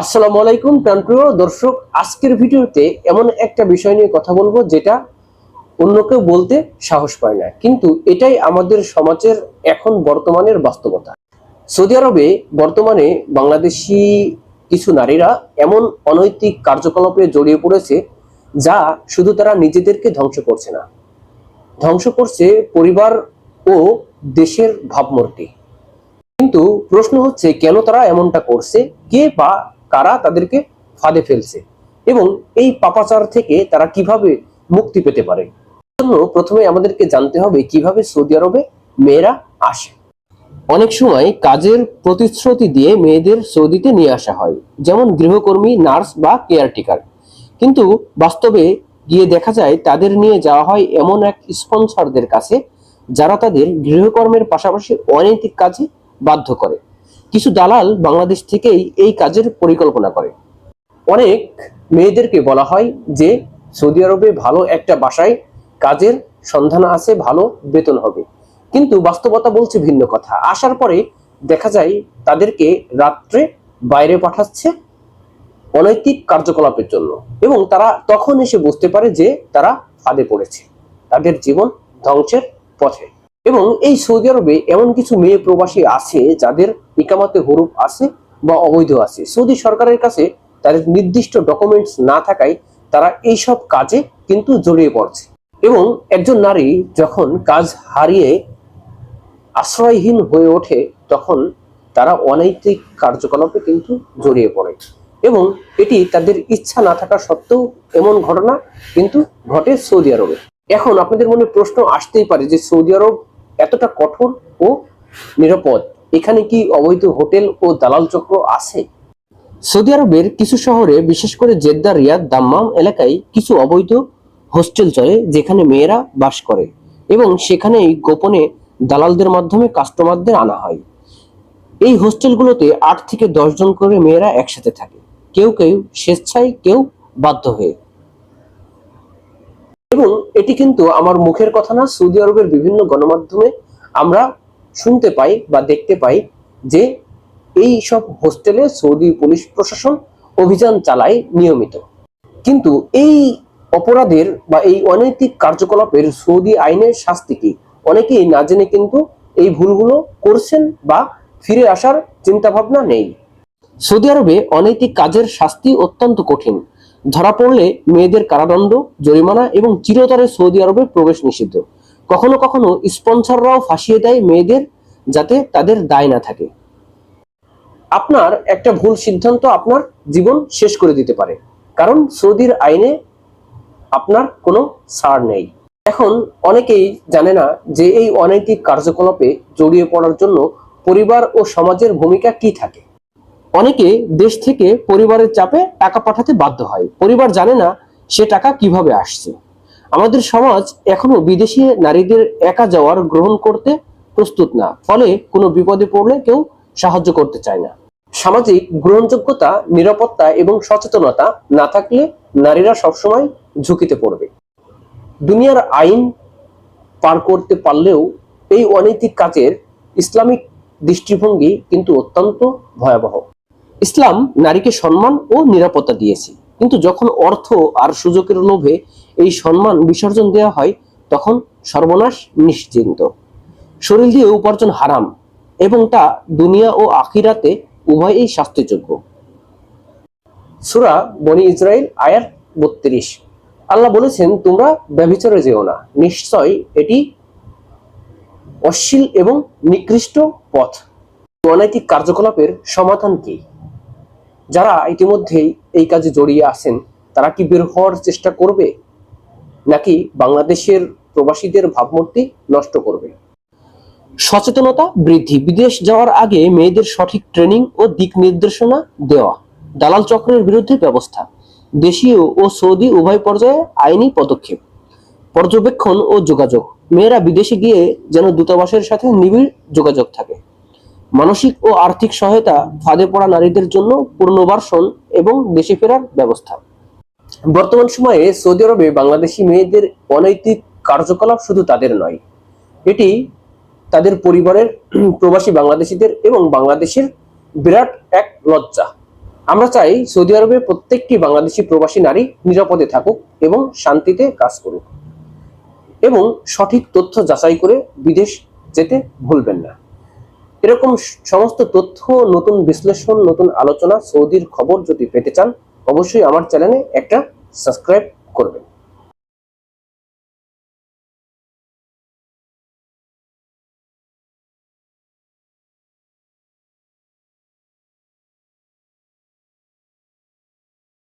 আসসালামু আলাইকুম, প্রাণপ্রিয় দর্শক, আজকের ভিডিওতে এমন একটা বিষয় নিয়ে কথা বলব যেটা অন্য কেউ বলতে সাহস পায় না। কিন্তু এটাই আমাদের সমাজের এখন বর্তমানের বাস্তবতা। সৌদি আরবে বর্তমানে বাংলাদেশি কিছু নারীরা এমন অনৈতিক কার্যকলাপে জড়িয়ে পড়েছে যা শুধু তারা নিজেদেরকে ধ্বংস করছে না। ধ্বংস করছে পরিবার ও দেশের ভাবমূর্তি। কিন্তু প্রশ্ন হচ্ছে, কেন তারা এমনটা করছে? কে বা কারা তাদেরকে ফাঁদে ফেলছে এবং এই পাপাচার থেকে তারা কীভাবে মুক্তি পেতে পারে? জন্য প্রথমে আমাদেরকে জানতে হবে কীভাবে সৌদি আরবে মেয়েরা আসে। অনেক সময় কাজের প্রতিশ্রুতি দিয়ে মেয়েদের সৌদিতে নিয়ে আসা হয়, যেমন গৃহকর্মী, নার্স বা কেয়ারটেকার। কিন্তু বাস্তবে গিয়ে দেখা যায় তাদের নিয়ে যাওয়া হয় এমন এক স্পন্সরদের কাছে, যারা তাদের গৃহকর্মের পাশাপাশি অনৈতিক কাজে বাধ্য করে। কিছু দালাল বাংলাদেশ থেকেই এই কাজের পরিকল্পনা করে। অনেক মেয়েদেরকে বলা হয় যে, সৌদি আরবে ভালো একটা বাসায় কাজের সন্ধান আছে, ভালো বেতন হবে। কিন্তু বাস্তবতা বলছে ভিন্ন কথা। আসার পরে দেখা যায় তাদেরকে রাত্রে বাইরে পাঠাচ্ছে অনৈতিক কার্যকলাপের জন্য এবং তারা তখন এসে বুঝতে পারে যে তারা ফাঁদে পড়েছে। তাদের জীবন ধ্বংসের পথে। এবং এই সৌদি আরবে এমন কিছু মেয়ে প্রবাসী আছে যাদের ইকামাতে হরুপ আছে বা অবৈধ আছে। সৌদি সরকারের কাছে তাদের নির্দিষ্ট ডকুমেন্টস না থাকায় তারা এইসব কাজে কিন্তু জড়িয়ে পড়ছে। এবং একজন নারী যখন কাজ হারিয়ে আশ্রয়হীন হয়ে ওঠে, তখন তারা অনৈতিক কার্যকলাপে কিন্তু জড়িয়ে পড়ে। এবং এটি তাদের ইচ্ছা না থাকা সত্ত্বেও এমন ঘটনা কিন্তু ঘটে সৌদি আরবে। এখন আপনাদের মনে প্রশ্ন আসতেই পারে যে সৌদি আরব এতটা কঠোর ও নিরাপদ। এখানে কি অবৈধ হোটেল ও দালাল চক্র আছে? সৌদি আরবের কিছু শহরে, বিশেষ করে জেদ্দা, রিয়াদ, দাম্মাম এলাকায় কিছু অবৈধ হোস্টেল চলে, যেখানে মেয়েরা বাস করে এবং সেখানেই গোপনে দালালদের মাধ্যমে কাস্টমারদের আনা হয়। এই হোস্টেলগুলোতে আট থেকে দশ জন করে মেয়েরা একসাথে থাকে। কেউ কেউ স্বেচ্ছায়, কেউ বাধ্য হয়ে। এবং এটি কিন্তু আমার মুখের কথা না, সৌদি আরবের বিভিন্ন গণমাধ্যমে আমরা শুনতে পাই বা দেখতে পাই যে এই সব হোস্টেলে সৌদি পুলিশ প্রশাসন অভিযান চালায় নিয়মিত। কিন্তু এই অপরাধের বা এই অনৈতিক কার্যকলাপের সৌদি আইনের শাস্তি কি? অনেকেই না জেনে কিন্তু এই ভুলগুলো করছেন বা ফিরে আসার চিন্তা ভাবনা নেই। সৌদি আরবে অনৈতিক কাজের শাস্তি অত্যন্ত কঠিন। ধরা পড়লে মেয়েদের কারাদণ্ড, জরিমানা এবং চিরতরে সৌদি আরবে প্রবেশ নিষিদ্ধ। কখনো কখনো স্পন্সররাও ফাঁসিয়ে দেয় মেয়েদের যাতে তাদের দায় না থাকে। আপনার একটা ভুল সিদ্ধান্ত আপনার জীবন শেষ করে দিতে পারে, কারণ সৌদির আইনে আপনার কোনো ছাড় নেই। এখন অনেকেই জানে না যে এই অনৈতিক কার্যকলাপে জড়িয়ে পড়ার জন্য পরিবার ও সমাজের ভূমিকা কি থাকে। অনেকে দেশ থেকে পরিবারের চাপে টাকা পাঠাতে বাধ্য হয়। পরিবার জানে না সে টাকা কীভাবে আসছে। আমাদের সমাজ এখনও বিদেশি নারীদের একা যাওয়ার গ্রহণ করতে প্রস্তুত না। ফলে কোনো বিপদে পড়লে কেউ সাহায্য করতে চায় না। সামাজিক গ্রহণযোগ্যতা, নিরাপত্তা এবং সচেতনতা না থাকলে নারীরা সবসময় ঝুঁকিতে পড়বে। দুনিয়ার আইন পার করতে পারলেও এই অনৈতিক কাজের ইসলামিক দৃষ্টিভঙ্গি কিন্তু অত্যন্ত ভয়াবহ। ইসলাম নারীকে সম্মান ও নিরাপত্তা দিয়েছে। কিন্তু যখন অর্থ আর সুযোগের লোভে এই সম্মান বিসর্জন দেওয়া হয়, তখন সর্বনাশ নিশ্চিন্ত। শরীর দিয়ে উপার্জন হারাম এবং তা দুনিয়া ও আখিরাতে উভয়ই শাস্তিযোগ্য সুরা বনি ইসরায়েল আয়ার বত্রিশ। আল্লাহ বলেছেন, তোমরা ব্যভিচারে যেও না। নিশ্চয় এটি অশ্লীল এবং নিকৃষ্ট পথ। অনৈতিক কার্যকলাপের সমাধান কি? যারা ইতিমধ্যেই এই কাজে জড়িয়ে আছেন, তারা কি বের হওয়ার চেষ্টা করবে? নাকি বাংলাদেশের প্রবাসীদের ভাবমূর্তি নষ্ট করবে? সচেতনতা বৃদ্ধি, বিদেশ যাওয়ার আগে মেয়েদের সঠিক ট্রেনিং ও দিক নির্দেশনা দেওয়া, দালাল চক্রের বিরুদ্ধে ব্যবস্থা, দেশীয় ও সৌদি উভয় পর্যায়ে আইনি পদক্ষেপ, পর্যবেক্ষণ ও যোগাযোগ। মেয়েরা বিদেশে গিয়ে যেন দূতাবাসের সাথে নিবিড় যোগাযোগ থাকে। মানসিক ও আর্থিক সহায়তা ফাঁদে পড়া নারীদের জন্য পুনর্বাসন এবং দেশে ফেরার ব্যবস্থা। বর্তমান সময়ে সৌদি আরবে বাংলাদেশি মেয়েদের অনৈতিক কার্যকলাপ শুধু তাদের নয়, এটি তাদের পরিবারের, প্রবাসী বাংলাদেশিদের এবং বাংলাদেশের বিরাট এক লজ্জা। আমরা চাই সৌদি আরবে প্রত্যেকটি বাংলাদেশি প্রবাসী নারী নিরাপদে থাকুক এবং শান্তিতে কাজ করুক এবং সঠিক তথ্য যাচাই করে বিদেশ যেতে ভুলবেন না। এরকম সমস্ত তথ্য, নতুন বিশ্লেষণ, নতুন আলোচনা সৌদির খবর যদি পেতে চান, অবশ্যই আমার চ্যানেলে একটা সাবস্ক্রাইব করবেন।